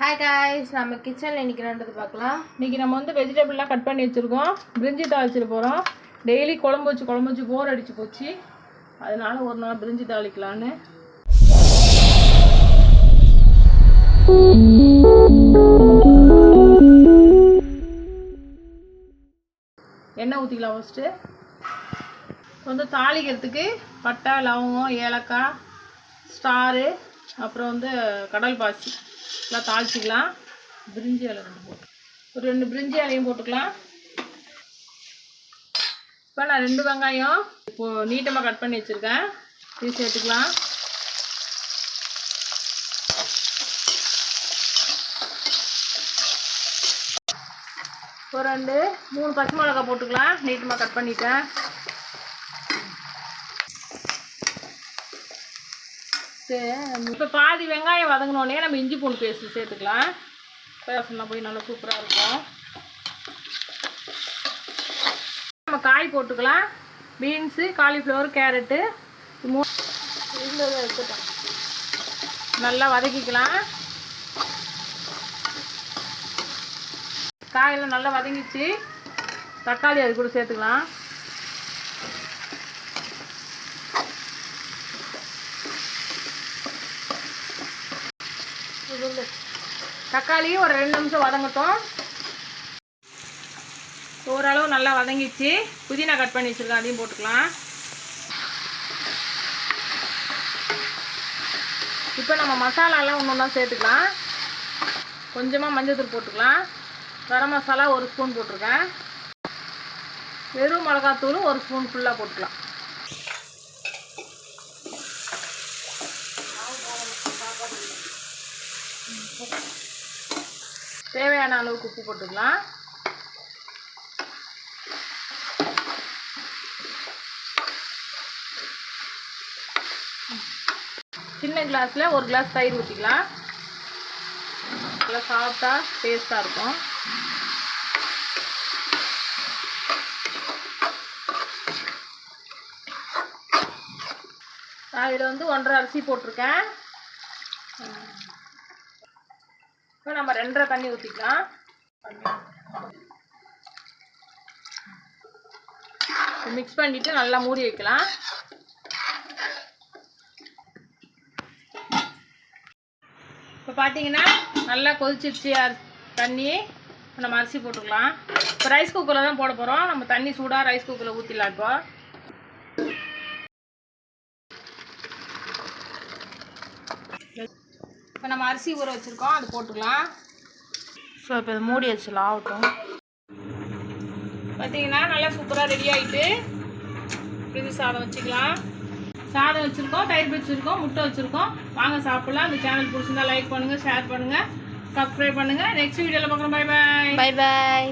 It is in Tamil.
ஹாய் காய்ஸ் நம்ம கிச்சனில் இன்றைக்கி என்னன்றது பார்க்கலாம். இன்றைக்கி நம்ம வந்து வெஜிடபிள்லாம் கட் பண்ணி வச்சுருக்கோம். பிரிஞ்சி தாளிச்சிட்டு போகிறோம் டெய்லி குழம்பு வச்சு குழம்பு வச்சு போர் அடிச்சு போச்சு. அதனால ஒரு நாள் பிரிஞ்சி தாளிக்கலான்னு. எண்ணெய் ஊற்றிக்கலாம் ஃபஸ்ட்டு வந்து தாளிக்கிறதுக்கு பட்டை லவங்கம் ஏலக்காய் ஸ்டாரு அப்புறம் வந்து கடல் பாசி. நல்லா தாளிச்சிக்கலாம். பிரிஞ்சி இலை ரெண்டு போட்டு. ஒரு ரெண்டு பிரிஞ்சி இலையும் போட்டுக்கலாம். இப்போ நான் ரெண்டு வெங்காயம் இப்போ நீட்டமாக கட் பண்ணி வச்சுருக்கேன். இது சேர்த்துக்கலாம் ஒரு ரெண்டு மூணு பச்சை மிளகா போட்டுக்கலாம். நீட்டமாக கட் பண்ணிட்டேன். சரி இப்போ பாதி வெங்காயம் வதங்கினோடனே நம்ம இஞ்சி பூண்டு பேஸ்ட்டு சேர்த்துக்கலாம். பேசலாம் போய் நல்லா சூப்பராக இருக்கும். நம்ம காய் போட்டுக்கலாம். பீன்ஸு காலிஃப்ளவர் கேரட்டு மூ இருந்ததை நல்லா வதக்கிக்கலாம். காயெல்லாம் நல்லா வதங்கிச்சு. தக்காளி அது கூட சேர்த்துக்கலாம். தக்காளியும் ஒரு ரெண்டு நிமிஷம் வதங்கட்டும். ஓரளவு நல்லா வதங்கிச்சு புதினா கட் பண்ணி வச்சுருக்கேன். அதையும் போட்டுக்கலாம். இப்போ நம்ம மசாலாலாம் ஒன்று ஒன்றா சேர்த்துக்கலாம். கொஞ்சமாக மஞ்சள்தூள் போட்டுக்கலாம். கரம் மசாலா ஒரு ஸ்பூன் போட்டிருக்கேன். வெறும் மிளகாத்தூள் ஒரு ஸ்பூன் ஃபுல்லாக போட்டுக்கலாம். தேவையான அளவுக்கு உப்பு போட்டுக்கலாம். சின்ன கிளாஸில் ஒரு கிளாஸ் தயிர் ஊற்றிக்கலாம் நல்லா சாஃப்டாக டேஸ்ட்டாக இருக்கும். நான் இதில் வந்து ஒன்றரை அரிசி போட்டிருக்கேன். இப்போ நம்ம ரெண்டரை தண்ணி ஊற்றிக்கலாம் மிக்ஸ் பண்ணிவிட்டு நல்லா மூடி வைக்கலாம். இப்போ பார்த்தீங்கன்னா நல்லா கொதிச்சிருச்சு தண்ணி. இப்போ நம்ம அரிசி போட்டுக்கலாம். இப்போ ரைஸ் குக்கரில் தான் போட போகிறோம் நம்ம தண்ணி சூடாக ரைஸ் குக்கரில் ஊற்றிடலாம் இப்போ. இப்போ நம்ம அரிசி ஊற வச்சுருக்கோம் அது போட்டுக்கலாம். ஸோ இப்போ இதை மூடி வச்சிடலாம் ஆகட்டும். பார்த்தீங்கன்னா நல்லா சூப்பராக ரெடி ஆகிட்டு ஃப்ரிட்ஜ் சாதம் வச்சுக்கலாம். சாதம் வச்சுருக்கோம் தயிர் வச்சுருக்கோம் முட்டை வச்சுருக்கோம். வாங்க சாப்பிட்லாம். இந்த சேனல் பிடிச்சிருந்தா லைக் பண்ணுங்கள் ஷேர் பண்ணுங்கள் சப்ஸ்கிரைப் பண்ணுங்கள் நெக்ஸ்ட் வீடியோவில் பார்க்குறோம். Bye bye bye bye